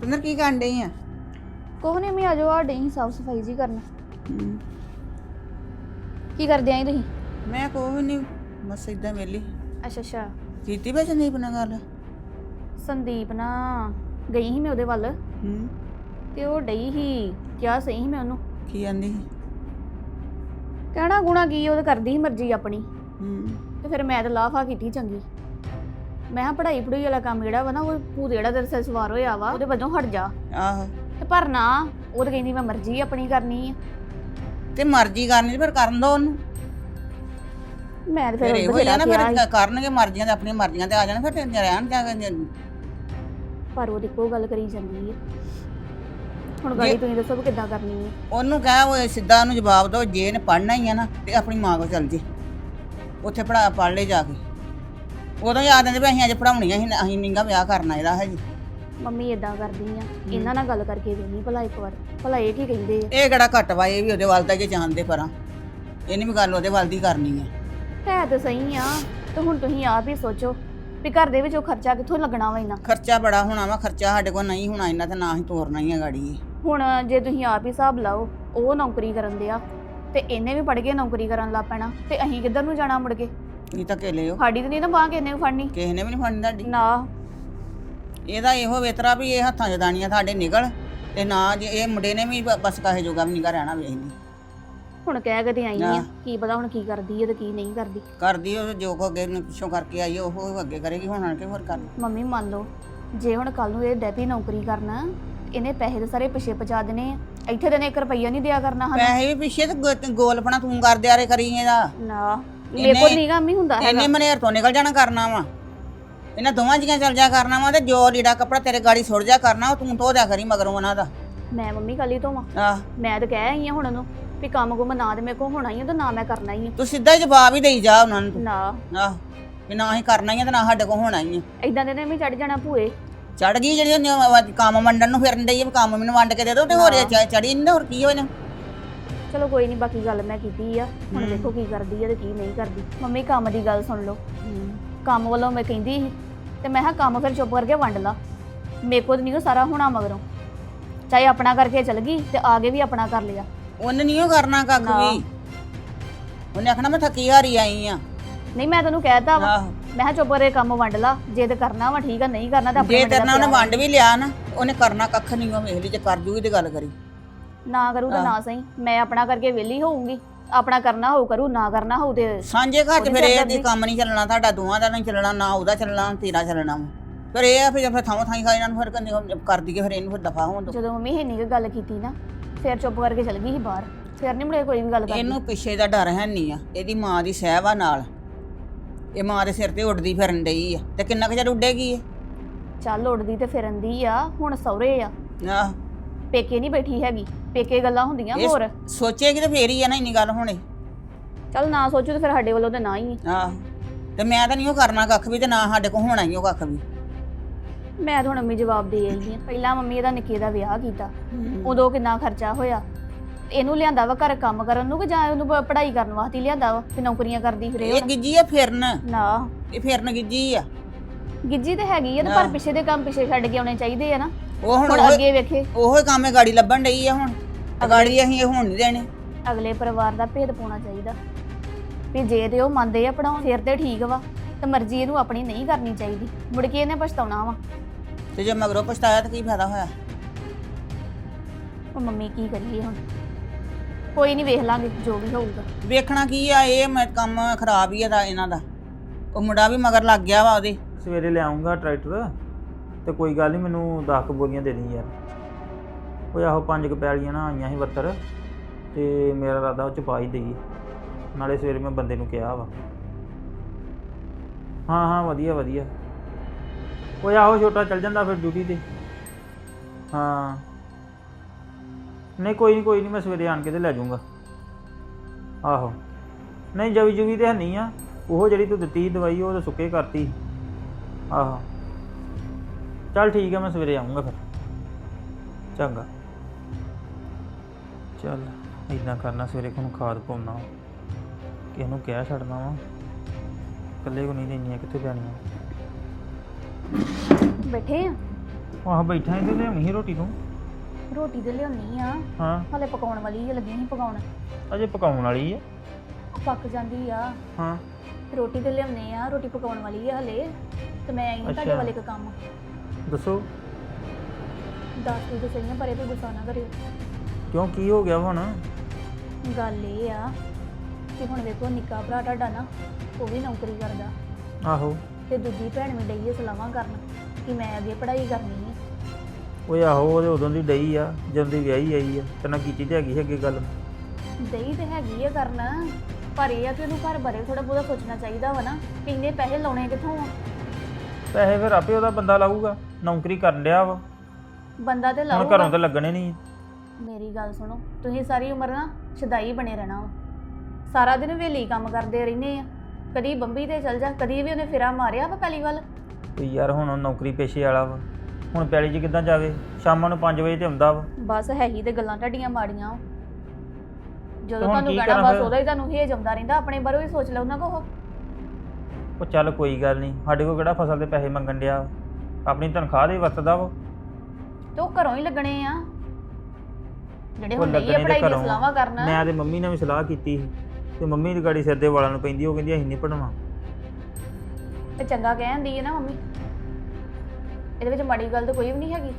ਪਿੰਦਰ ਕੀ ਕਰਨ ਡਈ ਆ? ਕੋਹ ਨੇ ਮੈਂ ਆਜੋ ਆ ਡਈ ਸਾਫ਼ ਸਫ਼ਾਈ ਜੀ ਕਰਨ। ਕੀ ਕਰਦੇ ਆਂ ਤੁਸੀਂ? ਮੈਂ ਕੋਈ ਨਹੀਂ ਬਸ ਇਦਾਂ ਵੇਲੀ ਅੱਛਾ ਅੱਛਾ। ਕੀਤੀ ਵਿੱਚ ਨਹੀਂ ਬਣਾ ਗੱਲ? ਸੰਦੀਪ ਨਾ ਗਈ ਸੀ ਮੈਂ ਉਹਦੇ ਵੱਲ। ਹੂੰ। ਤੇ ਉਹ ਡਈ ਸੀ ਕਿਹਾ ਸਹੀ ਸੀ ਮੈਂ ਉਹਨੂੰ। ਕੀ ਆਂਦੀ ਕਹਿਣਾ ਗੁਣਾ ਕੀ ਉਹ ਤਾਂ ਕਰਦੀ ਸੀ ਮਰਜ਼ੀ ਆਪਣੀ। ਹੂੰ। ਤੇ ਫਿਰ ਮੈਂ ਤਾਂ ਲਾਫਾ ਕੀਤੀ ਚੰਗੀ। ਮੈਂ ਕਿਹਾ ਪੜ੍ਹਾਈ ਪੜੂਈ ਵਾਲਾ ਕੰਮ ਜਿਹੜਾ ਵਾ ਨਾ ਉਹ ਭੂਤ ਜਿਹੜਾ ਤੇਰੇ ਸਿਰ ਸਵਾਰ ਹੋਇਆ ਵਾ ਉਹਦੇ ਵਜੋਂ ਹਟ ਜਾ। ਆਹੋ। ਤੇ ਪਰ ਨਾ ਉਹ ਤਾਂ ਕਹਿੰਦੀ ਮੈਂ ਮਰਜ਼ੀ ਆਪਣੀ ਕਰਨੀ ਆ। ਤੇ ਮਰਜ਼ੀ ਕਰਨੀ ਫਿਰ ਕਰਨ ਦੋ ਉਹਨੂੰ। ਮੈਂ ਤਾਂ ਫਿਰ ਫਿਰ ਇਹੋ ਉਹਦੇ ਹੀ ਆ ਨਾ ਸੀ। ਫਿਰ ਕਰਨਗੇ ਮਰਜ਼ੀਆਂ ਤੇ ਆਪਣੀਆਂ ਮਰਜ਼ੀਆਂ ਤੇ ਆ ਜਾਣ ਫਿਰ ਤੇ ਰਹਿਣ ਜਾ ਕੇ ਪਰ ਉਹ ਇੱਕੋ ਗੱਲ ਕਰੀ ਜਾਂਦੀ ਹੈ ਹੁਣ ਗਾੜੀ ਤੁਸੀਂ ਦੱਸੋ ਵੀ ਕਿੱਦਾਂ ਕਰਨੀ ਹੈ ਉਹਨੂੰ ਕਹਿ ਉਹ ਸਿੱਧਾ ਉਹਨੂੰ ਜਵਾਬ ਦਿਓ ਜੇ ਇਹਨੇ ਪੜਨਾ ਹੀ ਆ ਨਾ ਤੇ ਆਪਣੀ ਮਾਂ ਕੋਲ ਚੱਲ ਜੇ। ਉੱਥੇ ਪੜਾ ਪੜ ਲੈ ਜਾ ਕੇ। ਉਦੋਂ ਯਾਦ ਆਂਦੇ ਵੀ ਅਸੀਂ ਅੱਜ ਪੜਾਉਣੀਆਂ ਸੀ ਅਸੀਂ ਨਿੰਗਾ ਵਿਆਹ ਕਰਨਾ ਇਹਦਾ ਹੈ ਜੀ। ਮੰਮੀ ਇਦਾਂ ਕਰਦੀ ਆ ਇਹਨਾਂ ਨਾਲ ਗੱਲ ਕਰਕੇ ਵੇਖਣੀ ਭਲਾ ਇੱਕ ਵਾਰ ਭਲਾ ਇਹ ਕੀ ਕਹਿੰਦੇ ਆ। ਇਹ ਕਿਹੜਾ ਘੱਟ ਵਾ ਇਹ ਵੀ ਉਹਦੇ ਵੱਲ ਦਾ ਜੇ ਜਾਣਦੇ ਪਰਾਂ। ਇਹਨੇ ਵੀ ਗੱਲ ਉਹਦੇ ਵੱਲ ਦੀ ਕਰਨੀ ਹੈ ਹੈ ਤਾਂ ਸਹੀ ਆ ਤੇ ਹੁਣ ਤੁਸੀਂ ਆਪ ਹੀ ਸੋਚੋ ਵੀ ਘਰ ਦੇ ਵਿੱਚ ਉਹ ਖਰਚਾ ਕਿੱਥੋਂ ਲੱਗਣਾ ਵਾ ਇੰਨਾ ਖਰਚਾ ਬੜਾ ਹੋਣਾ ਵਾ ਖਰਚਾ ਸਾਡੇ ਕੋਲ ਨਹੀਂ ਹੋਣਾ ਇਹਨਾਂ ਤੇ ਨਾ ਹੀ ਤੋਰਨਾ ਹੀ ਹੈ ਗਾੜੀ। ਹੁਣ ਜੇ ਤੁਸੀਂ ਆਪ ਹੀ ਹਿਸਾਬ ਲਾਓ ਉਹ ਨੌਕਰੀ ਕਰਨ ਦਿਆ ਤੇ ਇਹਨੇ ਵੀ ਪੜ ਕੇ ਨੌਕਰੀ ਕਰਨ ਲੱਗ ਪੈਣਾ ਤੇ ਅਸੀਂ ਕਿੱਧਰ ਨੂੰ ਜਾਣਾ ਮੁੜ ਕੇ? ਤੁਸੀਂ ਤਾਂ ਕੇਲੇ ਹੋ ਸਾਡੀ ਤਾਂ ਨਹੀਂ ਨਾ ਬਾਂਹ ਕਿੰਨੇ ਫੜਨੀ। ਕਿਸੇ ਨੇ ਵੀ ਨਹੀਂ ਫੜਨੀ ਤੁਹਾਡੀ। ਨਾ। ਇਹਦਾ ਇਹੋ ਵੇਤਰਾ ਵੀ ਇਹ ਹੱਥਾਂ 'ਚ ਦਾਣੀਆਂ ਸਾਡੇ ਨਿਕਲ ਤੇ ਨਾ ਜੇ ਇਹ ਮੁੰਡੇ ਨੇ ਵੀ ਬ- ਬਸ ਕਾਹੇ ਜੋਗਾ ਵੀ ਨਿਗਾ ਰਹਿਣਾ ਵੇਖਦੀ ਹੁਣ ਕਹਿ ਕੇ ਤੇ ਆਈ ਆ। ਨਾ। ਕੀ ਪਤਾ ਹੁਣ ਕੀ ਕਰਦੀ ਹੈ ਤੇ ਕੀ ਨਹੀਂ ਕਰਦੀ। ਕਰਦੀ ਉਹ ਜੋ ਕੋ ਅੱਗੇ ਨੂੰ ਪਿੱਛੋਂ ਕਰਕੇ ਆਈ ਉਹ ਅੱਗੇ ਕਰੇਗੀ ਹੁਣ ਆਣ ਕੇ ਹੋਰ ਕਰ ਮੰਮੀ ਮੰਨ ਲਓ ਜੇ ਹੁਣ ਕੱਲ ਨੂੰ ਇਹ ਡੈਪੀ ਨੌਕਰੀ ਕਰਨਾ ਇਹਨੇ ਪੈਸੇ ਦੇ ਸਾਰੇ ਪਿੱਛੇ ਪਹੁੰਚਾ ਦੇਣੇ ਆ। ਇੱਥੇ ਤੇ ਨੇ 1 ਰੁਪਈਆ ਨਹੀਂ ਦਿਆ ਕਰਨਾ ਹਨ ਪੈਸੇ ਵੀ ਪਿੱਛੇ ਤੇ ਗੋ- ਗੋਲਪਣਾ ਤੂੰ ਕਰ ਦਿਆਰੇ ਕਰੀ ਇਹਦਾ। ਨਾ। ਮੇਰੇ ਕੋਲ ਨਹੀਂ ਕੰਮ ਹੀ ਹੁੰਦਾ ਹੈਗਾ। ਇਹਨੇ ਮਨੇਰ ਤੋਂ ਨਿਕਲ ਜਾਣਾ ਕਰਨਾ ਵਾ। ਇਹਨਾਂ ਦੋਵਾਂ ਜੀਆਂ ਚੱਲ ਜਾ ਕਰਨਾ ਵਾ ਤੇ ਜੋ ਲੀੜਾ ਕੱਪੜਾ ਤੇਰੇ ਗਾੜੀ ਸੁੱਟ ਜਾ ਕਰਨਾ ਉਹ ਤੂੰ ਧੋ ਦਿਆ ਕਰੀ ਮਗਰੋਂ ਉਹਨਾਂ ਦਾ। ਮੈਂ ਮੰਮੀ ਕੱਲ ਹੀ ਧੋਵਾਂ। ਆਹ। ਮੈਂ ਤਾਂ ਕਹਿ ਆਈ ਆ ਹੁਣ ਉਹਨੂੰ ਵੀ ਕੰਮ ਕੁਮ ਨਾ ਤੇ ਮੇਰੇ ਕੋਲ ਹੋਣਾ ਹੀ ਆ ਤੇ ਨਾ ਮੈਂ ਕਰਨਾ ਹੀ ਆ। ਤੂੰ ਸਿੱਧਾ ਹੀ ਜਵਾਬ ਹੀ ਦੇਈ ਜਾ ਉਹਨਾਂ ਨੂੰ ਤੂੰ। ਨਾ। ਆਹ ਵੀ ਨਾ ਹੀ ਕਰਨਾ ਹੀ ਆ ਤੇ ਨਾ ਸਾਡੇ ਕੋਲ ਹੋਣਾ ਹੀ ਆ। ਇਦਾਂ ਦੇ ਨੇ ਵੀ ਚੜ ਜਾਣਾ ਭੂਏ। ਚੜ ਗਈ ਜਿਹੜੀ ਉਹਨੇ ਕੰਮ ਵੰਡਣ ਨੂੰ ਫਿਰਨ ਡਈ ਆ ਵੀ ਕੰਮ ਮੈਨੂੰ ਵੰਡ ਕੇ ਦੇ ਦੋ ਤੇ ਹੋਰ ਚੜੀ ਨਹੀਂ ਹੋਰ ਕੀ ਹੋਇਆ। ਚਲੋ ਕੋਈ ਨਹੀਂ ਬਾਕੀ ਗੱਲ ਮੈਂ ਕੀਤੀ ਆ। ਹੁਣ ਦੇਖੋ ਕੀ ਕਰਦੀ ਆ ਤੇ ਕੀ ਨਹੀਂ ਕਰਦੀ। ਮੰਮੀ ਕੰਮ ਦੀ ਗੱਲ ਸੁਣ ਲਓ। ਕੰਮ ਵੱਲੋਂ ਮੈਂ ਕਹਿੰਦੀ ਸੀ ਤੇ ਮੈਂ ਕਿਹਾ ਕੰਮ ਫਿਰ ਚੁੱਪ ਕਰਕੇ ਵੰਡ ਲਾ। ਮੇਰੇ ਕੋਲ ਨਹੀਂ ਉਹ ਸਾਰਾ ਹੋਣਾ ਮਗਰੋਂ। ਚਾਹੇ ਆਪਣਾ ਕਰਕੇ ਚਲ ਗਈ ਤੇ ਆਗੇ ਵੀ ਆਪਣਾ ਕਰ ਲਿਆ। ਉਹਨੇ ਨਹੀਂ ਉਹ ਕਰਨਾ ਕੱਖ। ਵੀ। ਉਹਨੇ ਆਖਣਾ ਮੈਂ ਥੱਕੀ ਹਾਰੀ ਆਈ ਆ। ਨਹੀਂ ਮੈਂ ਤੈਨੂੰ ਕਹਿਤਾ ਵਾ। ਮੈਂ ਕਿਹਾ ਚੁੱਪ ਕਰਕੇ ਕੰਮ ਵੰਡ ਲਾ। ਜੇ ਤੇ ਕਰਨਾ ਵਾ ਠੀਕ ਆ ਨਹੀਂ ਕਰਨਾ ਤਾਂ ਆਪਣੇ ਜੇ ਦਾ ਉਹਨੇ ਵੰਡ ਵੀ ਲਿਆ ਨਾ ਉਹਨੇ ਕਰਨਾ ਕੱਖ ਨਹੀਂ ਉਹ ਵੇਖ ਲਈ ਜੇ ਕਰ ਜੂਗੀ ਤੇ ਗੱਲ ਕਰੀ। ਨਾ ਕਰੂ ਤਾਂ ਨਾ ਸਹੀ। ਮੈਂ ਆਪਣਾ ਕਰਕੇ ਵਿਹਲੀ ਹੋਊਂਗੀ। ਆਪਣਾ ਕਰਨਾ ਹੋਊ ਕਰੂ ਨਾ ਕਰਨਾ ਹੋਊ ਤੇ ਸਾਂਝੇ ਘਰ 'ਚ ਫਿਰ ਇਹ। ਦੀ ਕੰਮ ਨਹੀਂ ਚੱਲਣਾ ਤੁਹਾਡਾ ਦੋਵਾਂ ਦਾ ਨਹੀਂ ਚੱਲਣਾ ਨਾ ਉਹਦਾ ਚੱਲਣਾ ਨਾ ਤੇਰਾ ਚੱਲਣਾ ਵਾ। ਫਿਰ ਇਹ ਆ ਫਿਰ ਫਿਰ ਥਾਂ ਥਾਂ ਖਾ ਇਹਨਾਂ ਨੂੰ ਫਿਰ ਕੰਨੇ ਕਰ ਦਈਏ ਫਿਰ ਇਹਨੂੰ ਫਿਰ ਦਫਾ ਹੋਣ ਦੋ। ਜਦੋਂ ਮੰਮੀ ਇੰਨੀ ਕੁ ਗੱਲ ਕੀਤੀ ਨਾ ਫਿਰ ਚੁੱਪ ਕਰਕੇ ਚਲ ਗਈ ਸੀ ਬਾਹਰ। ਫਿਰ ਨਹੀਂ ਮੁੜੇ ਕੋਈ ਵੀ ਗੱਲ ਕਰਦੀ। ਇਹਨੂੰ ਪਿੱਛੇ ਦਾ ਡਰ ਹੈ ਨਹੀਂ ਆ। ਇਹਦੀ ਮਾਂ ਦੀ ਸਹਿਬ ਆ ਨਾਲ। ਇਹ ਮਾਂ ਦੇ ਸਿਰ ਤੇ ਉੱਡਦੀ ਫਿਰਨ ਡਈ ਆ। ਤੇ ਕਿੰਨਾ ਕੁ ਚਿਰ ਉੱਡੇਗੀ ਇਹ? ਚੱਲ ਉੱਡਦੀ ਤੇ ਫਿਰਨ ਦੀ ਆ ਹੁਣ ਸਹੁਰੇ ਆ। ਆਹ। ਪੇਕੇ ਨਹੀਂ ਬੈਠੀ ਹੈਗੀ ਪੇਕੇ ਗੱਲਾਂ ਹੁੰਦੀਆਂ ਇਹ ਹੋਰ। ਸੋਚੇਗੀ ਤੇ ਫੇਰ ਹੀ ਆ ਨਾ ਇੰਨੀ ਗੱਲ ਹੋਣੇ। ਚੱਲ ਨਾ ਸੋਚੋ ਤੇ ਫਿਰ ਸਾਡੇ ਵੱਲੋਂ ਤੇ ਨਾ ਹੀ। ਆਹ ਤੇ ਮੈਂ ਤਾਂ ਨਹੀਂ ਉਹ ਕਰਨਾ ਕੱਖ ਵੀ ਤੇ ਨਾ ਸਾਡੇ ਕੋਲ ਹੋਣਾ ਹੀ ਉਹ ਕੱਖ ਵੀ। ਮੈਂ ਤਾਂ ਹੁਣ ਮੰਮੀ ਜਵਾਬ ਦੇ ਆਈ ਆ। ਪਹਿਲਾਂ ਮੰਮੀ ਇਹਦਾ ਨਿੱਕੇ ਦਾ ਵਿਆਹ ਕੀਤਾ ਉਦੋਂ ਕਿੰਨਾ ਖਰਚਾ ਹੋਇਆ। ਇਹਨੂੰ ਲਿਆਂਦਾ ਵਾ ਘਰ ਕੰਮ ਕਰਨ ਨੂੰ ਕਿ ਜਾਂ ਉਹਨੂੰ ਪ- ਪੜ੍ਹਾਈ ਕਰਨ ਵਾਸਤੇ ਹੀ ਲਿਆਂਦਾ ਵਾ ਕਿ ਨੌਕਰੀਆਂ ਕਰਦੀ ਫਿਰੇ ਇਹ ਗਿੱਜੀ ਆ ਫਿਰਨ? ਨਾ। ਇਹ ਫਿਰਨ ਗਿੱਜੀ ਆ। ਗਿੱਜੀ ਤੇ ਹੈਗੀ ਆ ਤੇ ਪਰ ਪਿੱਛੇ ਦੇ ਕੰਮ ਪਿੱਛੇ ਛੱਡ ਕੇ ਆਉਣੇ ਚਾਹੀਦੇ ਆ ਨਾ। ਉਹ ਹੁਣ ਅੱਗੇ ਵੇਖੇ। ਉਹੋ ਹੀ ਕੰਮ ਗਾੜੀ ਲੱਭਣ ਡਈ ਆ ਹੁਣ। ਆ ਗਾੜੀ ਅਸੀਂ ਇਹ ਹੁਣ ਨਹੀਂ ਦੇਣੇ। ਅਗਲੇ ਪਰਿਵਾਰ ਦਾ ਭੇਦ ਪਾਉਣਾ ਚਾਹੀਦਾ। ਵੀ ਜੇ ਤੇ ਉਹ ਮੰਨਦੇ ਆ ਪੜਾਉਣ ਫਿਰ ਤੇ ਠੀਕ ਵਾ ਤੇ ਮਰਜ਼ੀ ਇਹਨੂੰ ਆਪਣੀ ਨਹੀਂ ਕਰਨੀ ਚਾਹੀਦੀ। ਮੁੜ ਕੇ ਇਹਨੇ ਪਛਤਾਉਣਾ ਵਾ। ਤੇ ਜੇ ਮਗਰੋਂ ਪਛਤਾਇਆ ਤਾਂ ਕੀ ਫਾਇਦਾ ਹੋਇਆ? ਉਹ ਮੰਮੀ ਕੀ ਕਰੀਏ ਹੁਣ? ਕੋਈ ਨਹੀਂ ਵੇਖ ਲਾਂਗੇ ਜੋ ਵੀ ਹੋਊਗਾ। ਵੇਖਣਾ ਕੀ ਆ ਇਹ ਮੈਂ ਕੰਮ ਖਰਾਬ ਹੀ ਆ ਦਾ ਇਹਨਾਂ ਦਾ। ਉਹ ਮੁੰਡਾ ਵੀ ਮਗਰ ਲੱਗ ਗਿਆ ਵਾ ਉਹਦੇ। ਸਵੇਰੇ ਲੈ ਆਉਂਗਾ ਟਰੈਕਟਰ। ਤੇ ਕੋਈ ਗੱਲ ਨਹੀਂ, ਮੈਨੂੰ 10 ਕੁ ਬੋਰੀਆਂ ਦੇ ਦੀ ਯਾਰ। ਉਹ ਆਹੋ ਪੰਜ ਕੁ ਪੈਲੀਆਂ ਨਾ ਆਈਆਂ ਸੀ ਵੱਤਰ ਤੇ ਮੇਰਾ ਇਰਾਦਾ ਉਹ ਚ ਪਾ ਹੀ ਦੇਈ। ਨਾਲੇ ਸਵੇਰੇ ਮੈਂ ਬੰਦੇ ਨੂੰ ਕਿਹਾ ਵਾ। ਹਾਂ ਹਾਂ, ਵਧੀਆ ਵਧੀਆ। ਉਹ ਆਹੋ ਛੋਟਾ ਚੱਲ ਜਾਂਦਾ ਫਿਰ ਡਿਊਟੀ ਤੇ। ਹਾਂ। ਨਹੀਂ, ਕੋਈ ਨਹੀਂ ਕੋਈ ਨਹੀਂ, ਮੈਂ ਸਵੇਰੇ ਆਣ ਕੇ ਤੇ ਲੈ ਜਾਊਂਗਾ। ਆਹੋ। ਨਹੀਂ ਜਵੀ ਜੁਗੀ ਤੇ ਹੈ ਨਹੀਂ ਆ। ਉਹ ਜਿਹੜੀ ਤੂੰ ਦਿੱਤੀ ਦਵਾਈ, ਉਹ ਤਾਂ ਸੁੱਕੇ ਕਰਤੀ। ਆਹੋ। ਚੱਲ ਠੀਕ ਹੈ ਮੈਂ ਸਵੇਰੇ ਆਉਂਗਾ ਫਿਰ। ਚੰਗਾ। ਚੱਲ ਇਦਾਂ ਕਰਨਾ ਸਵੇਰੇ ਕੋਲ ਖਾਦ ਪਾਉਣਾ ਕਿਸੇ ਨੂੰ ਕਹਿ ਛੱਡਣਾ ਵਾ। ਇਕੱਲੇ ਕੋ ਨਹੀਂ ਦੇਣੀਆਂ ਕਿੱਥੇ ਜਾਣੀਆਂ ਬੈਠੇ ਆ? ਆਹ ਬੈਠਾ ਇਹਦੇ ਲਿਆਉਣੀ ਸੀ ਰੋਟੀ ਤੂੰ? ਰੋਟੀ ਤੇ ਲਿਆਉਣੀ ਆ। ਹਾਂ। ਹਲੇ ਪਕਾਉਣ ਵਾਲੀ ਆ ਲੱਗੀ ਸੀ ਪਕਾਉਣ। ਅਜੇ ਪਕਾਉਣ ਵਾਲੀ ਆ। ਪੱਕ ਜਾਂਦੀ ਆ। ਹਾਂ। ਰੋਟੀ ਤੇ ਲਿਆਉਣੇ ਆ ਰੋਟੀ ਪਕਾਉਣ ਵਾਲੀ ਆ ਹਲੇ। ਤੇ ਮੈਂ ਆਈ ਹਾਂ ਤੁਹਾਡੇ। ਵਾਲੇ ਕੋ ਕੰਮ। ਦੱਸੋ। ਦੱਸ ਵਜੇ ਸਹੀਆਂ ਪਰੇ ਤੇ ਗੁੱਸਾ ਨਾ ਕਰਿਓ। ਕਿਉਂ ਕੀ ਹੋ ਗਿਆ ਹੁਣ? ਗੱਲ ਇਹ ਆ ਕਿ ਹੁਣ ਵੇਖੋ ਨਿੱਕਾ ਭਰਾ ਤੁਹਾਡਾ ਨਾ ਉਹ ਵੀ ਨੌਕਰੀ ਕਰਦਾ। ਆਹੋ। ਤੇ ਦੂਜੀ ਭੈਣ ਵੀ ਡਈ ਆ ਸਲਾਹਾਂ ਕਰਨ ਕਿ ਮੈਂ ਅੱਗੇ ਪੜ੍ਹਾਈ ਕਰਨੀ ਹੈ ਓਏ ਆਹੋ ਉਹਦੇ ਉਦੋਂ ਦੀ ਡਈ ਆ ਜਦੋਂ ਦੀ ਵਿਆਹੀ ਆਈ ਆ ਤੇ ਨਾ ਕੀਤੀ ਤੇ ਹੈਗੀ ਸੀ ਅੱਗੇ ਗੱਲ। ਦਈ ਤੇ ਹੈਗੀ ਆ ਕਰਨਾ ਪਰ ਇਹ ਆ ਕਿ ਉਹਨੂੰ ਘਰ ਬਾਰੇ ਥੋੜਾ ਬਹੁਤਾ ਸੋਚਣਾ ਚਾਹੀਦਾ ਵਾ ਨਾ ਕਿ ਇੰਨੇ ਪੈਸੇ ਲਾਉਣੇ ਕਿੱਥੋਂ ਆ? ਪੈਸੇ ਫਿਰ ਆਪੇ ਉਹਦਾ ਬੰਦਾ ਲਾਊਗਾ। ਨੌਕਰੀ ਕਰਨ ਡਿਆ ਵਾ। ਬੰਦਾ ਤੇ ਹੁਣ ਘਰੋਂ ਤਾਂ ਲੱਗਣੇ ਨਹੀਂ। ਮੇਰੀ ਗੱਲ ਸੁਣੋ ਤੁਸੀਂ ਸਾਰੀ ਉਮਰ ਨਾ ਛਦਾਈ ਬਣੇ ਰਹਿਣਾ ਵਾ। ਸਾਰਾ ਦਿਨ ਵੇਲੀ ਕੰਮ ਕਰਦੇ ਰਹਿੰਦੇ ਆ। ਕਦੀ ਬੰਬੀ ਤੇ ਚਲ ਜਾ ਕਦੀ ਵੀ ਉਹਨੇ ਫੇਰਾ ਮਾਰਿਆ ਵਾ ਪਹਿਲੀ ਵੱਲ ਤੇ ਯਾਰ ਹੁਣ ਉਹ ਨੌਕਰੀ ਪੇਸ਼ੇ ਵਾਲਾ ਵਾ। ਹੁਣ ਪੈਲੀ 'ਚ ਕਿੱਦਾਂ ਜਾਵੇ? ਸ਼ਾਮਾਂ ਨੂੰ 5 ਵਜੇ ਤੇ ਆਉਂਦਾ ਵਾ। ਬਸ ਹੈ ਹੀ ਤੇ ਗੱਲਾਂ ਤੁਹਾਡੀਆਂ ਮਾੜੀਆਂ ਵਾ। ਜਦੋਂ ਹੁਣ ਤੁਹਾਨੂੰ ਕੀ ਕਹਿਣਾ ਕਰਾਂ ਬਸ ਫਿਰ? ਉਹਦਾ ਹੀ ਤੁਹਾਨੂੰ ਹੇਜ ਆਉਂਦਾ ਰਹਿੰਦਾ ਆਪਣੇ ਬਾਰੇ ਵੀ ਸੋਚ ਲਓ ਨਾ ਕੋਹ ਉਹ ਚੱਲ ਕੋਈ ਗੱਲ ਨਹੀਂ ਸਾਡੇ ਕੋਲ ਕਿਹੜਾ ਫਸਲ ਦੇ ਪੈਸੇ ਮੰਗਣ ਡਿਆ ਵਾ। ਆਪਣੀ ਤਨਖਾਹ ਦੇ ਵਰਤਦਾ ਵਾ। ਤੇ ਉਹ ਘਰੋਂ ਹੀ ਲੱਗਣੇ ਆ। ਜਿਹੜੇ ਹੁਣ ਨਹੀਂ ਲੱਗਣੇ ਤੇ ਪੜਾਈ ਦੀ ਘਰੋਂ। ਸਲਾਹਾਂ ਕਰਨਾ। ਮੈਂ ਤੇ ਮੰਮੀ ਨਾਲ ਵੀ ਸਲਾਹ ਕੀਤੀ ਸੀ। ਤੇ ਮੰਮੀ ਦੀ ਗਾੜੀ ਸਿਰ ਦੇ ਵਾਲਾਂ ਨੂੰ ਪੈਂਦੀ ਉਹ ਕਹਿੰਦੀ ਅਸੀਂ ਨਹੀਂ ਪੜਵਾ ਤੇ ਚੰਗਾ ਕਹਿੰਦੀ ਹੈ ਨਾ ਮੰਮੀ। ਇਹਦੇ ਵਿੱਚ ਮਾੜੀ ਗੱਲ ਤਾਂ ਕੋਈ ਵੀ ਨਹੀਂ ਹੈਗੀ।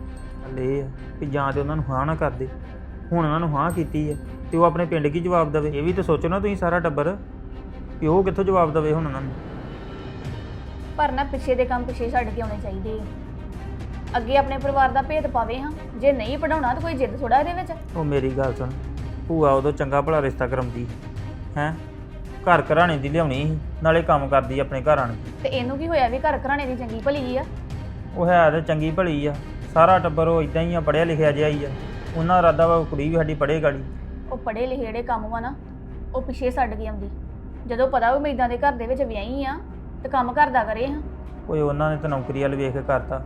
ਹਲੇ ਆ ਕਿ ਜਾਂ ਤੇ ਉਹਨਾਂ ਨੂੰ ਹਾਂ ਨਾ ਕਰਦੇ ਹੁਣ ਉਹਨਾਂ ਨੂੰ ਹਾਂ ਕੀਤੀ ਹੈ ਤੇ ਉਹ ਆਪਣੇ ਪਿੰਡ ਕੀ ਜਵਾਬ ਦੇਵੇ? ਇਹ ਵੀ ਤਾਂ ਸੋਚੋ ਨਾ ਤੁਸੀਂ ਸਾਰਾ ਟੱਬਰ ਕਿ ਉਹ ਕਿੱਥੋਂ ਜਵਾਬ ਦੇਵੇ ਹੁਣ ਉਹਨਾਂ ਨੂੰ। ਪਰ ਨਾ ਪਿੱਛੇ ਦੇ ਕੰਮ ਪਿੱਛੇ ਛੱਡ ਕੇ ਆਉਣੇ ਚਾਹੀਦੇ ਆ। ਅੱਗੇ ਆਪਣੇ ਪਰਿਵਾਰ ਦਾ ਭੇਦ ਪਾਵੇ ਹਾਂ। ਜੇ ਨਹੀਂ ਪੜਾਉਣਾ ਤਾਂ ਕੋਈ ਜਿੱਦ ਥੋੜਾ ਇਹਦੇ ਵਿੱਚ। ਉਹ ਮੇਰੀ ਗੱਲ ਸੁਣ। ਭੂਆ ਉਦੋਂ ਚੰਗਾ ਭਲਾ ਰਿਸ਼ਤਾ ਕਰਾਉਂਦੀ। ਹੈ? ਘਰ ਘਰਾਣੇ ਦੀ ਲਿਆਉਣੀ ਸੀ ਨਾਲੇ ਕੰਮ ਕਰਦੀ ਆਪਣੇ ਘਰਾਂ ਨੂੰ ਤੇ ਇਹਨੂੰ ਕੀ ਹੋਇਆ ਵੀ ਘਰ ਘਰਾਣੇ ਦੀ ਚੰਗੀ ਭਲੀ ਆ? ਉਹ ਹੈ ਤੇ ਚੰਗੀ ਭਲੀ ਆ। ਸਾਰਾ ਟੱਬਰ ਉਹ ਇਦਾਂ ਹੀ ਆ ਪੜਿਆ ਲਿਖਿਆ ਜਿਹਾ ਹੀ ਆ। ਉਹਨਾਂ ਦਾ ਇਰਾਦਾ ਵਾ ਕੁੜੀ ਵੀ ਸਾਡੀ ਪੜ੍ਹੇ ਗਾੜੀ। ਉਹ ਪੜੇ ਲਿਖੇ ਜਿਹੜੇ ਕੰਮ ਵਾ ਨਾ ਉਹ ਪਿੱਛੇ ਛੱਡ ਕੇ ਆਉਂਦੀ। ਜਦੋਂ ਪਤਾ ਵੀ ਮੈਂ ਇਦਾਂ ਦੇ ਘਰ ਦੇ ਵਿੱਚ ਵਿਆਹੀ ਆ ਤੇ ਕੰਮ ਘਰ ਦਾ ਕਰੇ ਹਾਂ। ਓਏ ਉਹਨਾਂ ਨੇ ਤਾਂ ਨੌਕਰੀ ਵਾਲ ਵੇਖ ਕੇ ਕਰਤਾ।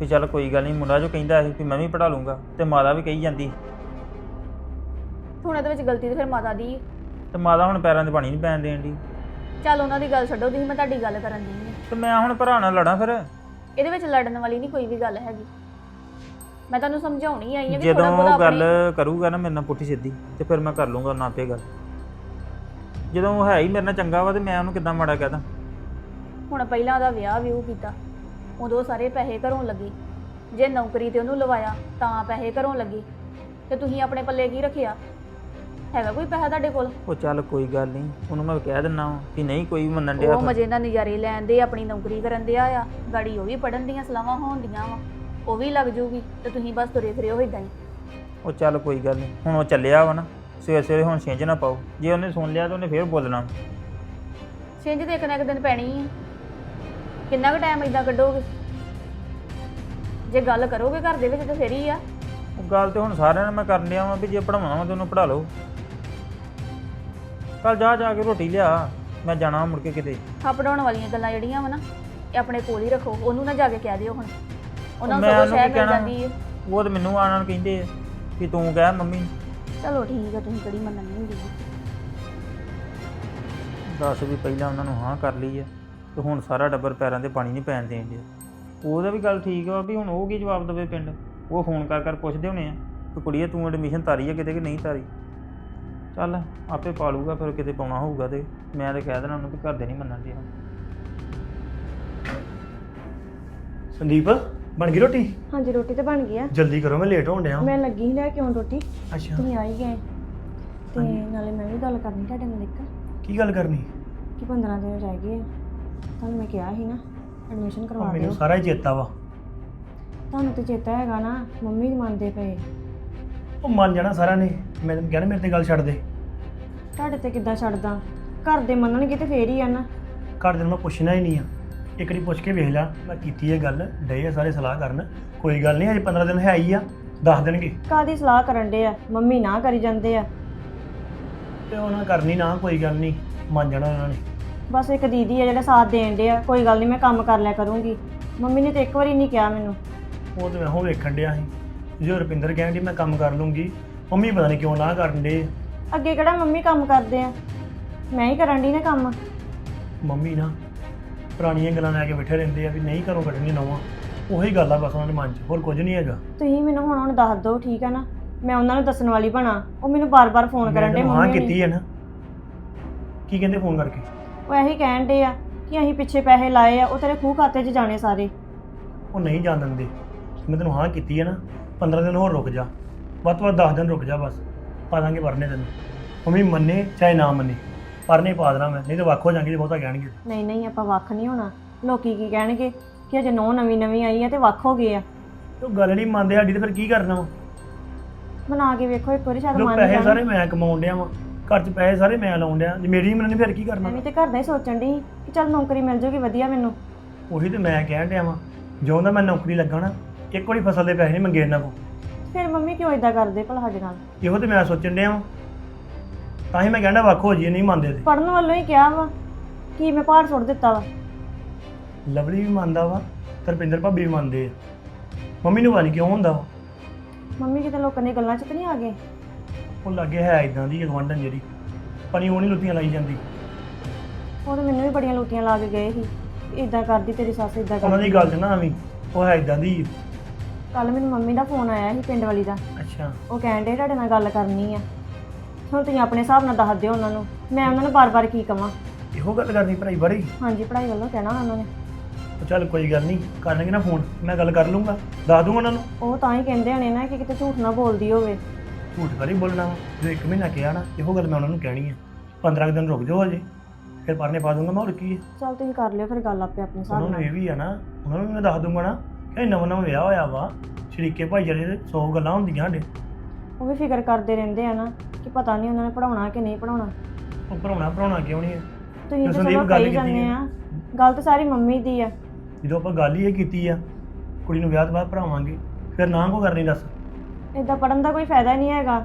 ਵੀ ਚੱਲ ਕੋਈ ਗੱਲ ਨਹੀਂ ਮੁੰਡਾ ਜੋ ਕਹਿੰਦਾ ਸੀ ਵੀ ਮੈਂ ਵੀ ਪੜਾ ਲੂੰਗਾ ਤੇ ਮਾਤਾ ਵੀ ਕਹੀ ਜਾਂਦੀ। ਹੁਣ ਇਹਦੇ ਵਿੱਚ ਗਲਤੀ ਤੇ ਫਿਰ ਮਾਤਾ ਦੀ। ਤੇ ਮਾਤਾ ਹੁਣ ਪੈਰਾਂ 'ਤੇ ਪਾਣੀ ਨਹੀਂ ਪੈਣ ਦੇਣ ਦੀ ਚੱਲ ਉਹਨਾਂ ਦੀ ਗੱਲ ਛੱਡੋ ਤੁਸੀਂ ਮੈਂ ਤੁਹਾਡੀ ਗੱਲ ਕਰਨ ਦੀ ਆ ਤੇ ਮੈਂ ਹੁਣ ਭਰਾ ਨਾਲ ਲੜਾਂ ਫਿਰ। ਇਹਦੇ ਵਿੱਚ ਲੜਨ ਵਾਲੀ ਨਹੀਂ ਕੋਈ ਵੀ ਗੱਲ ਹੈਗੀ। ਮੈਂ ਤੁਹਾਨੂੰ ਸਮਝਾਉਣੀ ਆਈ ਆ ਵੀ ਜਦੋਂ ਥੋੜਾ ਬਹੁਤਾ ਉਹ ਗੱਲ ਆਪਣੀ ਕਰੂਗਾ ਨਾ ਮੇਰੇ ਨਾਲ ਪੁੱਠੀ ਸਿੱਧੀ ਤੇ ਫਿਰ ਮੈਂ ਕਰ ਲੂੰਗਾ ਉਹਨਾਂ ਆਪੇ ਗੱਲ। ਜਦੋਂ ਉਹ ਹੈ ਹੀ ਮੇਰੇ ਨਾਲ ਚੰਗਾ ਵਾ ਤੇ ਮੈਂ ਉਹਨੂੰ ਕਿੱਦਾਂ ਮਾੜਾ ਕਹਦਾ ਹੁਣ ਪਹਿਲਾਂ ਉਹਦਾ ਵਿਆਹ ਵੀ ਉਹ ਕੀਤਾ। ਉਦੋਂ ਸਾਰੇ ਪੈਸੇ ਘਰੋਂ ਲੱਗੇ। ਜੇ ਨੌਕਰੀ ਤੇ ਉਹਨੂੰ ਲਵਾਇਆ ਤਾਂ ਪੈਸੇ ਘਰੋਂ ਲੱਗੇ। ਤੇ ਤੁਸੀਂ ਆਪਣੇ ਪੱਲੇ ਕੀ ਰੱਖਿਆ? ਹੈਗਾ ਕੋਈ ਪੈਸਾ ਤੁਹਾਡੇ ਕੋਲ? ਉਹ ਚੱਲ ਕੋਈ ਗੱਲ ਨਹੀਂ। ਉਹਨੂੰ ਮੈਂ ਕਹਿ ਦਿੰਨਾ ਵਾ ਕਿ ਨਹੀਂ ਕੋਈ ਵੀ ਮੰਨਣ ਡਿਆ ਉਹ ਫਿਰ। ਮਜੇ ਨਾਲ ਨਜ਼ਾਰੇ ਲੈਣ ਦੇ ਆਪਣੀ ਨੌਕਰੀ ਕਰਨ ਦੇ ਆ ਗਾੜੀ ਉਹ ਵੀ ਪੜਨ ਦੀਆਂ ਸਲਾਹਾਂ ਹੋਣ ਦੀਆਂ ਵਾ। ਉਹ ਵੀ ਲੱਗ ਜੂਗੀ ਤੇ ਤੁਸੀਂ ਬਸ ਤੁਰੇ ਫਿਰਿਓ ਇਦਾਂ ਹੀ। ਉਹ ਚੱਲ ਕੋਈ ਗੱਲ ਨਹੀਂ। ਹੁਣ ਉਹ ਚੱਲਿਆ ਵਾ ਨਾ। ਸਵੇਰੇ ਸਵੇਰੇ ਹੁਣ ਛਿੰਝ ਨਾ ਪਾਓ। ਜੇ ਉਹਨੇ ਸੁਣ ਲਿਆ ਤਾਂ ਉਹਨੇ ਫੇਰ ਬੋਲਣਾ। ਛਿੰਝ ਤੇ ਇੱਕ ਨਾ ਇੱਕ ਦਿਨ ਪੈਣੀ ਹੈ ਕਿੰਨਾ ਕੁ ਟਾਈਮ ਇਦਾਂ ਕੱਢੋਗੇ? ਜੇ ਗੱਲ ਕਰੋਗੇ ਘਰ ਦੇ ਵਿੱਚ ਤਾਂ ਫੇਰ ਹੀ ਆ। ਉਹ ਗੱਲ ਤੇ ਹੁਣ ਸਾਰਿਆਂ ਨਾਲ ਮੈਂ ਕਰਨ ਡਿਆ ਵਾਂ ਵੀ ਜੇ ਪੜਾਉਣਾ ਵਾ ਤੇ ਉਹਨੂੰ ਪੜਾ ਲਓ। ਕੱਲ ਜਾ ਜਾ ਕੇ ਰੋਟੀ ਲਿਆ ਮੈਂ ਜਾਣਾ ਮੁੜ ਕੇ ਕਿਤੇ। ਆ ਪੜਾਉਣ ਵਾਲੀਆਂ ਗੱਲਾਂ ਜਿਹੜੀਆਂ ਵਾ ਨਾ ਇਹ ਆਪਣੇ ਕੋਲ ਹੀ ਰੱਖੋ ਉਹਨੂੰ ਨਾ ਜਾ ਕੇ ਕਹਿ ਦਿਓ ਹੁਣ। ਉਹਨਾਂ ਨੂੰ ਮੈਂ ਸਗੋਂ ਉਹਨੂੰ ਸ਼ਹਿ ਕੀ ਮਿਲ ਕਹਿਣਾ? ਜਾਂਦੀ ਹੈ ਉਹ ਤੇ ਮੈਨੂੰ ਆਣ ਆਣ ਕਹਿੰਦੇ ਆ ਕਿ ਤੂੰ ਕਹਿ ਮੰਮੀ। ਨੂੰ। ਚਲੋ ਠੀਕ ਆ ਤੁਸੀਂ ਕਿਹੜੀ ਮੰਨਣੀ ਹੁੰਦੀ ਹੈ ਦੱਸ ਵੀ ਪਹਿਲਾਂ ਉਹਨਾਂ ਨੂੰ ਹਾਂ ਕਰ ਲਈ ਆ। ਤੇ ਹੁਣ ਸਾਰਾ ਡੱਬਰ ਪੈਰਾਂ ਤੇ ਪਾਣੀ ਨਹੀਂ ਪੈਣ ਦੇਣ ਡਿਆ। ਉਹਦਾ ਵੀ ਗੱਲ ਠੀਕ ਆ ਵੀ ਹੁਣ ਉਹ ਕੀ ਜਵਾਬ ਦੇਵੇ ਪਿੰਡ? ਉਹ ਫੋਨ ਕਰ ਕਰ ਪੁੱਛਦੇ ਹੋਣੇ ਆ ਕਿ ਕੁੜੀਏ ਤੂੰ ਐਡਮਿਸ਼ਨ ਤਾਰੀ ਆ ਕਿਤੇ ਕਿ ਨਹੀਂ ਤਾਰੀ? ਚੱਲ ਆਪੇ ਪਾ ਲੂਗਾ ਫਿਰ ਕਿਤੇ ਪਾਉਣਾ ਹੋਊਗਾ ਤੇ ਮੈਂ ਤੇ ਕਹਿ ਦੇਣਾ ਉਹਨੂੰ ਕਿ ਘਰ ਦੇ ਨਹੀਂ ਮੰਨਣ ਦੇ ਸੰਦੀਪ ਬਣ ਗਈ ਰੋਟੀ? ਹਾਂਜੀ ਰੋਟੀ ਤੇ ਬਣ ਗਈ ਆ। ਜਲਦੀ ਕਰੋ ਮੈਂ ਲੇਟ ਹੋਣ ਡਿਆ। ਮੈਂ ਲੱਗੀ ਸੀ ਲੈ ਕੇ ਆਉਣ ਰੋਟੀ। ਅੱਛਾ। ਤੁਸੀਂ ਆ ਹੀ ਗਏ। ਤੇ ਨਾਲੇ ਮੈਂ ਵੀ ਗੱਲ ਕਰਨੀ ਤੁਹਾਡੇ ਨਾਲ ਇੱਕ। ਕੀ ਗੱਲ ਕਰਨੀ? ਕਿ 15 ਦਿਨ ਰਹਿ ਗਏ ਆ। ਤੁਹਾਨੂੰ ਮੈਂ ਕਿਹਾ ਸੀ ਨਾ ਐਡਮਿਸ਼ਨ ਕਰਵਾ ਦਿਓ। ਮੈਨੂੰ ਸਾਰਾ ਹੀ ਚੇਤਾ ਵਾ। ਤੁਹਾਨੂੰ ਤੇ ਚੇਤਾ ਹੈਗਾ ਨਾ ਮੰਮੀ ਮੰਨਦੇ ਪਏ। ਉਹ ਮੰਨ ਜਾਣਾ ਸਾਰਿਆਂ ਨੇ। ਮੈਂ ਤੈਨੂੰ ਕਹਿਣਾ ਮੇਰੇ ਤੇ ਗੱਲ ਛੱਡ ਦੇ। ਤੁਹਾਡੇ ਤੇ ਕਿੱਦਾਂ ਛੱਡਦਾ? ਘਰ ਦੇ ਮੰਨਣਗੇ ਤੇ ਫੇਰ ਹੀ ਆ ਨਾ। ਘਰ ਦੇ ਨੂੰ ਮੈਂ ਪੁੱਛਣਾ ਹੀ ਨਹੀਂ ਆ। ਇੱਕ ਵਾਰੀ ਪੁੱਛ ਕੇ ਵੇਖ ਲੈ ਮੈਂ ਕੀਤੀ ਇਹ ਗੱਲ ਡੇ ਆ ਸਾਰੇ ਸਲਾਹ ਕਰਨ। ਕੋਈ ਗੱਲ ਨਹੀਂ ਅਜੇ 15 ਦਿਨ ਹੈ ਹੀ ਆ ਦੱਸ ਦੇਣਗੇ ਕਾਦੀ ਸਲਾਹ ਕਰਨ ਦੇ ਆ? ਮੰਮੀ ਨਾ ਕਰੀ ਜਾਂਦੇ ਆ। ਤੇ ਉਹਨਾਂ ਕਰਨੀ ਨਾ ਕੋਈ ਗੱਲ ਨਹੀਂ। ਮੰਨ ਜਾਣਾ ਉਹਨਾਂ ਨੇ। ਬਸ ਇੱਕ ਦੀਦੀ ਆ ਜਿਹੜਾ ਸਾਥ ਦੇਣ ਦੇ ਆ ਕੋਈ ਗੱਲ ਨਹੀਂ ਮੈਂ ਕੰਮ ਕਰ ਲਿਆ ਕਰੂੰਗੀ। ਮੰਮੀ ਨੇ ਤੇ ਇੱਕ ਵਾਰੀ ਨਹੀਂ ਕਿਹਾ ਮੈਨੂੰ। ਉਹ ਤੇ ਮੈਂ ਹੋ ਵੇਖਣ ਡਿਆ ਸੀ। ਜੋ ਰੁਪਿੰਦਰ ਕਹਿੰਦੀ ਮੈਂ ਕੰਮ ਕਰ ਲੂੰਗੀ। ਮੰਮੀ ਪਤਾ ਨਹੀਂ ਕਿਉਂ ਨਾ ਕਰਨ ਦੇ ਅੱਗੇ ਕਿਹੜਾ ਮੰਮੀ ਕੰਮ ਕਰਦੇ ਆ? ਮੈਂ ਹੀ ਕਰਨ ਦੀ ਨਾ ਕੰਮ। ਮੰਮੀ ਨਾ ਪੁਰਾਣੀਆਂ ਗੱਲਾਂ ਲੈ ਕੇ ਬੈਠੇ ਰਹਿੰਦੇ ਆ ਵੀ ਨਹੀਂ ਘਰੋਂ ਕੱਢਣੀ ਨਵਾਂ। ਉਹੀ ਗੱਲ ਆ ਬਸ ਉਹਨਾਂ ਦੇ ਮਨ 'ਚ ਹੋਰ ਕੁਝ ਨਹੀਂ ਹੈਗਾ। ਤੁਸੀਂ ਮੈਨੂੰ ਹੁਣ ਹੁਣ ਦੱਸ ਦਿਓ ਠੀਕ ਹੈ ਨਾ? ਮੈਂ ਉਹਨਾਂ ਨੂੰ ਦੱਸਣ ਵਾਲੀ ਬਣਾ। ਉਹ ਮੈਨੂੰ ਬਾਰ-ਬਾਰ ਫੋਨ ਕਰਨ ਦੇ ਹਾਂ ਮੰਮੀ ਕੀਤੀ ਹੈ ਨਾ। ਕੀ ਕਹਿੰਦੇ ਫੋਨ ਕਰਕੇ? ਉਹ ਇਹੀ ਕਹਿਣ ਦੇ ਆ ਕਿ ਅਸੀਂ ਪਿੱਛੇ ਪੈਸੇ ਲਾਏ ਆ ਉਹ ਤੇਰੇ ਖੂਹ ਖਾਤੇ 'ਚ ਜਾਣੇ ਸਾਰੇ। ਉਹ ਨਹੀਂ ਜਾਣ ਦਿੰਦੇ। ਮੈਂ ਤੈਨੂੰ ਹਾਂ ਕੀਤੀ ਹੈ ਨਾ 15 ਦਿਨ ਹੋਰ ਰੁਕ ਜਾ। ਵੱਧ ਤੋਂ ਵੱਧ 10 ਦਿਨ ਰੁਕ ਜਾ ਬਸ ਪਾ ਦਾਂਗੇ ਪਰਨੇ ਤੈਨੂੰ। ਮੰਮੀ ਮੰਨੇ ਚਾਹੇ ਨਾ ਮੰਨੇ ਪਰਨੇ ਪਾ ਦੇਣਾ ਮੈਂ ਨਹੀਂ ਤਾਂ ਵੱਖ ਹੋ ਜਾਾਂਗੇ ਜੇ ਬਹੁਤਾ ਕਹਿਣਗੇ। ਨਹੀਂ ਨਹੀਂ ਆਪਾਂ ਵੱਖ ਨਹੀਂ ਹੋਣਾ। ਲੋਕੀ ਕੀ ਕਹਿਣਗੇ ਕਿ ਅਜੇ ਨੋ ਨਵੀਂ ਨਵੀਂ ਆਈ ਆ ਤੇ ਵੱਖ ਹੋ ਗਏ ਆ। ਤੇ ਗੱਲ ਨਹੀਂ ਮੰਨਦੇ ਸਾਡੀ ਤੇ ਫਿਰ ਕੀ ਕਰਨਾ ਵਾ? ਬਣਾ ਕੇ ਵੇਖੋ ਇੱਕ ਵਾਰੀ ਸ਼ਾਇਦ ਲੋਕ ਮੰਨ ਪੈਸੇ ਜਾਣ। ਸਾਰੇ ਮੈਂ ਕਮਾਉਣ ਡਿਆ ਵਾਂ। ਘਰ 'ਚ ਪੈਸੇ ਸਾਰੇ ਮੈਂ ਲਾਉਣ ਡਿਆ। ਜੇ ਮੇਰੀ ਮੰਨਣੀ ਫਿਰ ਕੀ ਕਰਨਾ ਮੈਂ ਵੀ ਤੇ ਘਰ ਦਾ ਹੀ ਸੋਚਣ ਦੀ ਕਿ ਚੱਲ ਨੌਕਰੀ ਮਿਲ ਜੂਗੀ ਵਧੀਆ ਮੈਨੂੰ। ਉਹੀ ਤੇ ਮੈਂ ਕਹਿਣ ਡਿਆ ਵਾਂ ਜਿਉਂ ਦਾ ਮੈਂ ਨੌਕਰੀ ਲੱਗਾ ਨਾ ਇੱਕ ਵਾਰੀ ਫਸਲ ਦੇ ਪੈਸੇ ਨਹੀਂ ਮੰਗੇ ਇਹਨਾਂ ਕੋ ਫਿਰ ਮੰਮੀ ਕਿਉਂ ਇਦਾਂ ਕਰਦੇ ਭਲਾ ਸਾਡੇ ਨਾਲ? ਇਹੋ ਤੇ ਮੈਂ ਸੋਚਣ ਡਿਆ ਵਾਂ ਤਾਂ ਹੀ ਮੈਂ ਕਹਿੰਦਾ ਵੱਖ ਹੋ ਜੀ ਨਹੀਂ ਮੰਨਦੇ ਤੇ। ਪੜਨ ਵੱਲੋਂ ਹੀ ਕਿਹਾ ਵਾ ਕੀ ਮੈਂ ਪਹਾੜ ਸੁੱਟ ਦਿੱਤਾ ਵਾ। ਲਵਲੀ ਵੀ ਮੰਨਦਾ ਵਾ ਤਰਪਿੰਦਰ ਭਾਬੀ ਵੀ ਮੰਨਦੇ ਆ। ਮੰਮੀ ਨੂੰ ਪਤਾ ਨਹੀਂ ਕਿਉਂ ਹੁੰਦਾ ਵਾ। ਮੰਮੀ ਕਿਤੇ ਲੋਕਾਂ ਦੀਆਂ ਗੱਲਾਂ 'ਚ ਤਾਂ ਨਹੀਂ ਆ ਗਏ? ਉਹ ਲੱਗੇ ਹੈ ਇਦਾਂ ਦੀ ਗਵੰਡਨ ਜਿਹੜੀ। ਪਣੀ ਉਹ ਨਹੀਂ ਲੁੱਟੀਆਂ ਲਾਈ ਜਾਂਦੀ। ਉਹ ਤਾਂ ਮੈਨੂੰ ਵੀ ਬੜੀਆਂ ਲੂਟੀਆਂ ਲਾ ਕੇ ਗਏ ਸੀ। ਇਦਾਂ ਕਰਦੀ ਤੇਰੀ ਸੱਸ ਇਦਾਂ ਉਹਨਾਂ ਦੀ ਕਰਦੀ ਗੱਲ 'ਚ ਨਾ ਆਵੀਂ ਉਹ ਹੈ ਇਦਾਂ ਦੀ। ਕੱਲ ਮੈਨੂੰ ਮੰਮੀ ਦਾ ਫੋਨ ਆਇਆ ਸੀ ਪਿੰਡ ਵਾਲੀ ਦਾ। ਅੱਛਾ। ਉਹ ਕਹਿਣ ਦੇ ਤੁਹਾਡੇ ਨਾਲ ਗੱਲ ਕਰਨੀ ਆ। ਹੁਣ ਤੁਸੀਂ ਆਪਣੇ ਹਿਸਾਬ ਨਾਲ ਦੱਸ ਦਿਓ ਉਹਨਾਂ ਨੂੰ ਮੈਂ ਉਹਨਾਂ ਨੂੰ ਬਾਰ-ਬਾਰ ਕੀ ਕਵਾਂ। ਇਹੋ ਗੱਲ ਕਰਨੀ ਭਰਾਈ ਬੜੀ ਹਾਂਜੀ ਪੜ੍ਹਾਈ ਵੱਲੋਂ ਕਹਿਣਾ ਉਹਨਾਂ ਨੇ। ਉਹ ਚੱਲ ਕੋਈ ਗੱਲ ਨਹੀਂ ਕਰ ਲਾਂਗੇ ਨਾ ਫੋਨ ਮੈਂ ਗੱਲ ਕਰ ਲੂੰਗਾ ਦੱਸ ਦੂੰਗਾ ਉਹਨਾਂ ਨੂੰ। ਉਹ ਤਾਂ ਹੀ ਕਹਿੰਦੇ ਹਣੇ ਨਾ ਕਿ ਕਿਤੇ ਝੂਠ ਨਾ ਬੋਲਦੀ ਹੋਵੇ। ਝੂਠ ਕਰੀ ਬੋਲਣਾ ਵਾ ਜੋ ਇੱਕ ਮਹੀਨਾ ਕਿਹਾ ਨਾ ਇਹੋ ਗੱਲ ਮੈਂ ਉਹਨਾਂ ਨੂੰ ਕਹਿਣੀ ਹੈ 15 ਕੁ ਦਿਨ ਰੁਕ ਜਾਓ ਹਜੇ ਫਿਰ ਪਰਨੇ ਪਾ ਦੂੰਗਾ ਮੈਂ ਹੋਰ ਕੀ ਹੈ ਚਲ ਤੁਸੀਂ ਕਰ ਲਿਓ ਫਿਰ ਗੱਲ ਆਪੇ ਆਪਣੇ ਹਿਸਾਬ ਉਹਨਾਂ ਨੂੰ ਨਾਲ। ਇਹ ਵੀ ਆ ਨਾ ਉਹਨਾਂ ਨੂੰ ਮੈਂ ਦੱਸ ਦੂੰਗਾ ਨਾ ਕਿ ਨਵਾਂ ਨਵਾਂ ਵਿਆਹ ਹੋਇਆ ਵਾ ਸ਼ਰੀਕੇ ਭਾਈ ਜਿਹੜੇ ਦੇ 100 ਗੱਲਾਂ ਹੁੰਦੀਆਂ ਸਾਡੇ। ਉਹ ਵੀ ਫਿਕਰ ਕਰਦੇ ਰਹਿੰਦੇ ਆ ਨਾ ਕਿ ਪਤਾ ਨਹੀਂ ਉਹਨਾਂ ਨੇ ਪੜਾਉਣਾ ਕਿ ਨਹੀਂ ਪੜਾਉਣਾ ਉਹ ਭਰਾਉਣਾ ਭਰਾਉਣਾ ਕਿਉਂ ਨਹੀਂ ਹੈ ਤੁਸੀਂ ਤਾਂ ਸੰਦੀਪ ਚਲੋ ਗੱਲ ਕਹੀ ਕੀਤੀ ਜਾਂਦੇ। ਆ। ਗੱਲ ਤਾਂ ਸਾਰੀ ਮੰਮੀ ਦੀ ਆ। ਜਦੋਂ ਆਪਾਂ ਗੱਲ ਹੀ ਇਹ ਕੀਤੀ ਆ ਕੁੜੀ ਨੂੰ ਵਿਆਹ ਤੋਂ ਬਾਅਦ ਭਰਾਵਾਂਗੇ ਫਿਰ ਨਾ ਕੋ ਕਰਨੀ ਦੱਸ। ਇਦਾਂ ਪੜਨ ਦਾ ਕੋਈ ਫਾਇਦਾ ਨਹੀਂ ਹੈਗਾ।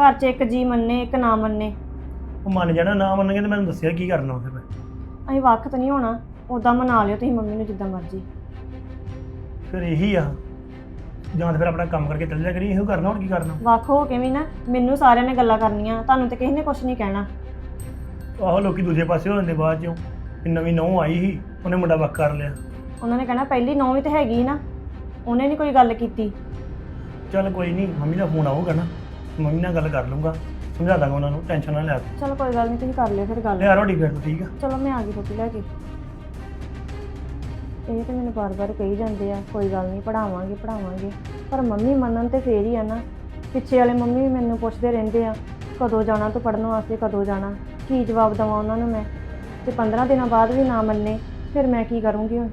ਘਰ 'ਚ ਇੱਕ ਜੀ ਮੰਨੇ ਇੱਕ ਨਾ ਮੰਨੇ। ਉਹ ਮੰਨ ਜਾਣਾ ਨਾ ਮੰਨਗੇ ਤੇ ਮੈਨੂੰ ਦੱਸਿਆ ਕੀ ਕਰਨਾ ਉਹਦੇ ਮੈਂ ਅਸੀਂ ਵਕਤ ਨਹੀਂ ਹੋਣਾ। ਉਦਾਂ ਮਨਾ ਲਿਓ ਤੁਸੀਂ ਮੰਮੀ ਨੂੰ ਜਿੱਦਾਂ ਮਰਜ਼ੀ। ਫਿਰ ਇਹੀ ਆ। ਜਾਂ ਤਾਂ ਫਿਰ ਆਪਣਾ ਕੰਮ ਕਰਕੇ ਚੱਲ ਜਾ ਕਰੀ ਇਹੋ ਕਰਨਾ ਹੋਰ ਕੀ ਕਰਨਾ। ਵੱਖ ਹੋ ਕੇ ਵੀ ਨਾ ਮੈਨੂੰ ਸਾਰਿਆਂ ਨੇ ਗੱਲਾਂ ਕਰਨੀਆਂ ਤੁਹਾਨੂੰ ਤੇ ਕਿਸੇ ਨੇ ਕੁਝ ਨਹੀਂ ਕਹਿਣਾ। ਆਹੋ ਲੋਕੀ ਦੂਜੇ ਪਾਸੇ ਹੋ ਜਾਂਦੇ ਬਾਅਦ ਚੋਂ। ਵੀ ਨਵੀਂ ਨੌਂ ਆਈ ਸੀ ਉਹਨੇ ਮੁੰਡਾ ਵੱਖ ਕਰ ਲਿਆ। ਉਹਨਾਂ ਨੇ ਕਹਿਣਾ ਪਹਿਲੀ ਨੌਂ ਵੀ ਤੇ ਹੈਗੀ ਨਾ। ਉਹਨੇ ਨਹੀਂ ਕੋਈ ਗੱਲ ਕੀਤੀ। ਚੱਲ ਕੋਈ ਨਹੀਂ ਮੰਮੀ ਦਾ ਫੋਨ ਆਊਗਾ ਨਾ ਮੰਮੀ ਨਾਲ ਗੱਲ ਕਰ ਲੂੰਗਾ ਸਮਝਾ ਦਾਂਗਾ ਉਹਨਾਂ ਨੂੰ ਟੈਨਸ਼ਨ ਨਾ ਲੈ ਤੂੰ। ਚਲੋ ਕੋਈ ਗੱਲ ਨਹੀਂ ਤੁਸੀਂ ਕਰ ਲਿਓ ਫਿਰ ਗੱਲ। ਲਿਆ ਰੋਟੀ ਫਿਰ ਤੂੰ ਠੀਕ ਆ? ਚਲੋ ਮੈਂ ਆ ਗਈ ਰੋਟੀ ਲੈ ਕੇ। ਇਹ ਤੇ ਮੈਨੂੰ ਬਾਰ-ਬਾਰ ਕਹੀ ਜਾਂਦੇ ਆ ਕੋਈ ਗੱਲ ਨਹੀਂ ਪੜਾਵਾਂਗੇ ਪੜਾਵਾਂਗੇ ਪਰ ਮੰਮੀ ਮੰਨਣ ਤੇ ਫੇਰ ਹੀ ਆ ਨਾ ਪਿੱਛੇ ਵਾਲੇ ਮੰਮੀ ਵੀ ਮੈਨੂੰ ਪੁੱਛਦੇ ਰਹਿੰਦੇ ਆ ਕਦੋਂ ਜਾਣਾ ਤੂੰ ਪੜਨ ਵਾਸਤੇ ਕਦੋਂ ਜਾਣਾ ਕੀ ਜਵਾਬ ਦਵਾਂ ਉਹਨਾਂ ਨੂੰ ਮੈਂ? ਤੇ 15 ਦਿਨਾਂ ਬਾਅਦ ਵੀ ਨਾ ਮੰਨੇ ਫਿਰ ਮੈਂ ਕੀ ਕਰੂੰਗੀ ਹੁਣ?